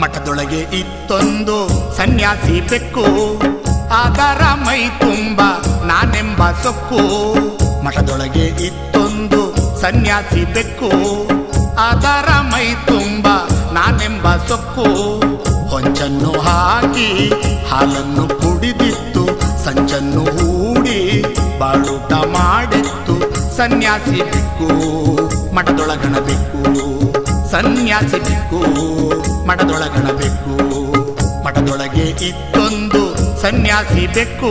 ಇತ್ತೊಂದು ಸನ್ಯಾಸಿ ಬೆಕ್ಕು. ಅದರ ಮೈ ತುಂಬ ನಾನೆಂಬ ಸೊಕ್ಕು. ಮಠದೊಳಗೆ ಇತ್ತೊಂದು ಸನ್ಯಾಸಿ ಬೆಕ್ಕು. ಅದರ ಮೈ ತುಂಬ ನಾನೆಂಬ ಸೊಕ್ಕು. ಹೊಂಚನ್ನು ಹಾಕಿ ಹಾಲನ್ನು ಕುಡಿದಿತ್ತು. ಸಂಚನ್ನು ಹೂಡಿ ಬಾಳುಟ ಮಾಡಿತ್ತು. ಸನ್ಯಾಸಿ ಬೆಕ್ಕು, ಮಠದೊಳಗಣ ಬೆಕ್ಕು. ಸನ್ಯಾಸಿ ಬೇಕು ಮಠದೊಳಗಣ ಬೆಕ್ಕು. ಮಠದೊಳಗೆ ಇತ್ತೊಂದು ಸನ್ಯಾಸಿ ಬೆಕ್ಕು.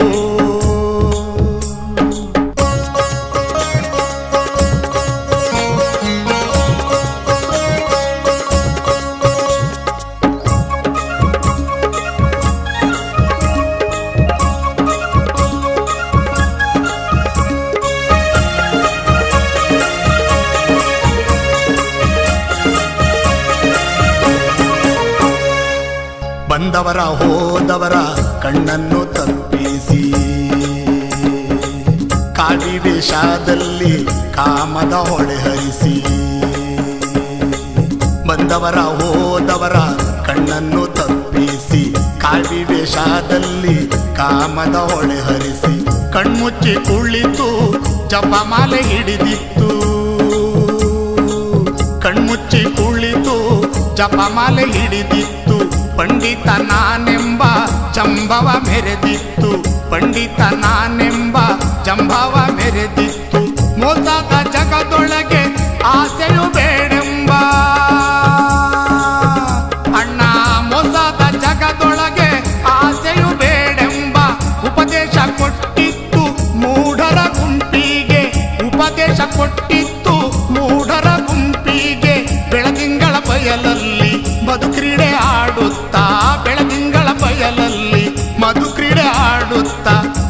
ಬಂದವರ, ಹೋದವರ ಕಣ್ಣನ್ನು ತಪ್ಪಿಸಿ. ಕಾಡಿ ವೇಷದಲ್ಲಿ ಕಾಮದ ಹೊಳೆ ಹರಿಸಿ. ಬಂದವರ, ಹೋದವರ ಕಣ್ಣನ್ನು ತಪ್ಪಿಸಿ. ಕಾಡಿ ವೇಷದಲ್ಲಿ ಕಾಮದ ಹೊಳೆ ಹರಿಸಿ. ಕಣ್ಮುಚ್ಚಿ ಕುಳಿತು ಜಪಮಾಲೆ ಹಿಡಿದಿತ್ತು. ಕಣ್ಮುಚ್ಚಿ ಕುಳಿತು ಜಪಮಾಲೆ ಹಿಡಿದಿತ್ತು. ಪಂಡಿತ ನಾನೆಂಬ ಜಂಬವ ಮೆರೆದಿತ್ತು. ಪಂಡಿತ ನಾನೆಂಬ ಜಂಬವ ಮೆರೆದಿತ್ತು. ಮೋಸದ ಜಗದೊಳಗೆ ಆಸೆಯು ಬೇಡೆಂಬ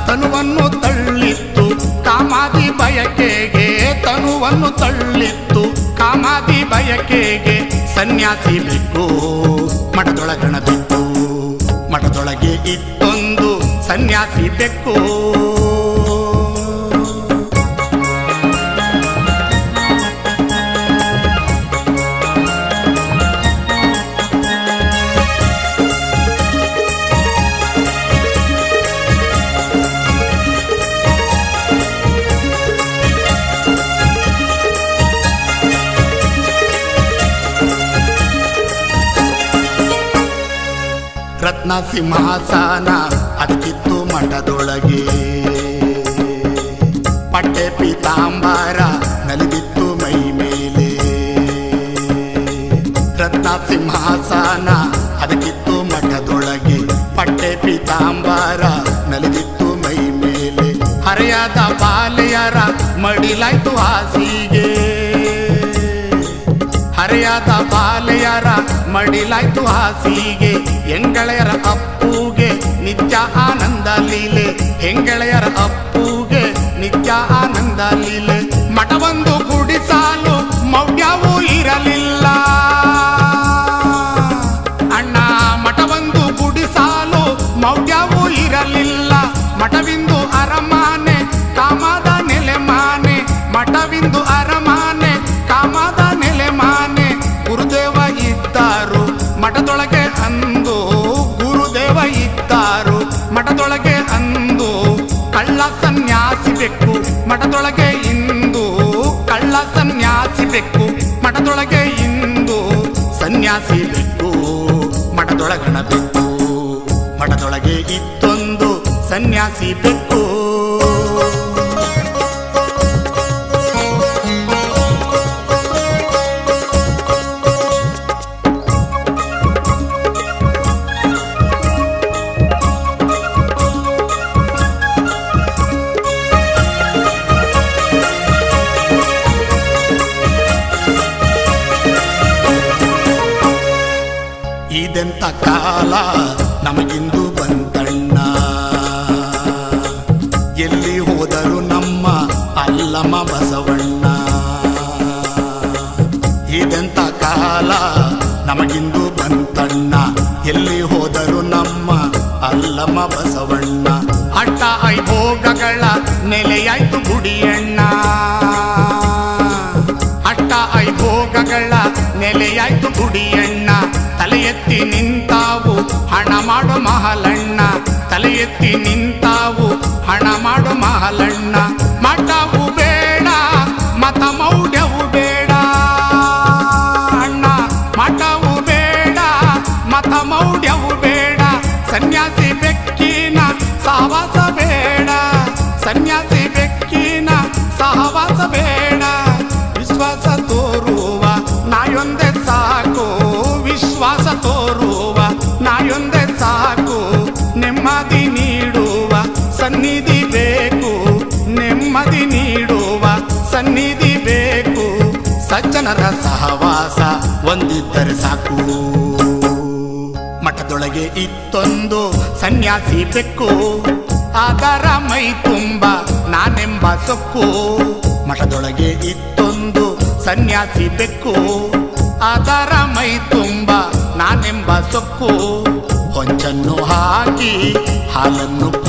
ತನುವನ್ನು ತಳ್ಳಿತ್ತು. ಕಾಮಾದಿ ಬಯಕೆಗೆ ತನುವನ್ನು ತಳ್ಳಿತ್ತು. ಕಾಮಾದಿ ಬಯಕೆಗೆ ಸನ್ಯಾಸಿ ಬಿಟ್ಟು, ಮಠದೊಳಗಣ ಬಿಟ್ಟು, ಮಠದೊಳಗೆ ಇತ್ತೊಂದು ಸನ್ಯಾಸಿ ಬೆಕ್ಕು. ರತ್ನ ಸಿಂಹಾಸನ ಅದಕ್ಕಿತ್ತು ಮಠದೊಳಗೆ. ಪಟ್ಟೆ ಪೀತಾಂಬಾರ ನಲಿದಿತ್ತು ಮೈ ಮೇಲೆ. ರತ್ನ ಸಿಂಹಾಸನ ಅದಕ್ಕಿತ್ತು ಮಠದೊಳಗೆ. ಪಟ್ಟೆ ಪೀತಾಂಬಾರ ನಲಿದಿತ್ತು ಮೈ ಮೇಲೆ. ಹರೆಯದ ಬಾಲೆಯರ ಮಡಿಲಾಯ್ತು ಹಾಸಿಗೆ. ಹರೆಯದ ಬಾಲೆಯರ ಮಡಿಲಾಯ್ತು ಹಾಸಿಗೆ. ಹೆಂಗಳೆಯರ ಅಪ್ಪುಗೆ ನಿತ್ಯ ಆನಂದ ಲೀಲೆ. ಹೆಂಗಳೆಯರ ಅಪ್ಪುಗೆ ನಿತ್ಯ ಆನಂದ ಲೀಲೆ. ಮಠವೊಂದು ಗುಡಿಸಾಲು ಮೌಢ್ಯವೂ ಇರಲಿಲ್ಲ. ಅಣ್ಣ ಮಠವೊಂದು ಗುಡಿಸಾಲು ಮೌಢ್ಯವೂ ಇರಲಿಲ್ಲ. ಮಠವಿಂದು ಅರಮಾನೆ, ಕಾಮದ ನೆಲೆಮಾನೆ. ಮಠವಿಂದು ಅರಮಾನೆ ಸನ್ಯಾಸಿ ಬೆಕ್ಕು, ಮಠದೊಳಗೆ ಇಂದು ಕಳ್ಳ ಸನ್ಯಾಸಿ ಬೆಕ್ಕು, ಮಠದೊಳಗೆ ಇಂದು ಸನ್ಯಾಸಿ ಬೆಕ್ಕು, ಮಠದೊಳಗಣ ಬೆಕ್ಕು, ಮಠದೊಳಗೆ ಇತ್ತೊಂದು ಸನ್ಯಾಸಿ ಬೆಕ್ಕು. ಇದೆಂತ ಕಾಲ ನಮಗಿಂದು ಬಂತಣ್ಣ. ಎಲ್ಲಿ ಹೋದರು ನಮ್ಮ ಅಲ್ಲಮ ಬಸವಣ್ಣ. ಇದೆಂತ ಕಾಲ ನಮಗಿಂದು ಬಂತಣ್ಣ. ಎಲ್ಲಿ ಹೋದರು ನಮ್ಮ ಅಲ್ಲಮ ಬಸವಣ್ಣ. ಅಟ್ಟ ಐಭೋಗಗಳ ನೆಲೆಯಾಯ್ತು ಗುಡಿಯಣ್ಣ. ಅಟ್ಟ ಭೋಗಗಳ ಐಭೋಗಗಳ ನೆಲೆಯಾಯ್ತು ಗುಡಿಯಣ್ಣ. ತಲೆ ಎತ್ತಿ ನಿಂತಾವು, ಹಣ ಮಾಡು ಮಹಲಣ್ಣ. ತಲೆ ಎತ್ತಿ ನಿಂತಾವು, ಹಣ ಮಾಡು ಮಹಲಣ್ಣ. ಮಠವು ಬೇಡ ಮತ ಮೌಢ್ಯವು ಬೇಡ. ಅಣ್ಣ, ಮಠವು ಬೇಡ ಮತ ಮೌಢ್ಯವು ಬೇಡ. ಸನ್ಯಾಸಿ ಬೆಕ್ಕಿನ ಸಾವಾಸ ಬೇಡ. ಸನ್ಯಾಸಿ ವಿಶ್ವಾಸ ತೋರುವ ನಾಯೊಂದೆ ಸಾಕು, ನೆಮ್ಮದಿ ನೀಡುವ ಸನ್ನಿಧಿ ಬೇಕು, ನೆಮ್ಮದಿ ನೀಡುವ ಸನ್ನಿಧಿ ಬೇಕು. ಸಜ್ಜನರ ಸಹವಾಸ ಒಂದಿದ್ದರೆ ಸಾಕು. ಮಠದೊಳಗೆ ಇತ್ತೊಂದು ಸನ್ಯಾಸಿ ಬೆಕ್ಕು, ಅದರ ಮೈ ತುಂಬ ನಾನೆಂಬ ಸೊಕ್ಕು. ಮಠದೊಳಗೆ ಇತ್ತೊಂದು ಸನ್ಯಾಸಿ ಬೆಕ್ಕು ಅದರ ಮೈ ತುಂಬ ನಾನೆಂಬ ಸೊಕ್ಕು. ಹೊಂಚನ್ನು ಹಾಕಿ ಹಾಲನ್ನು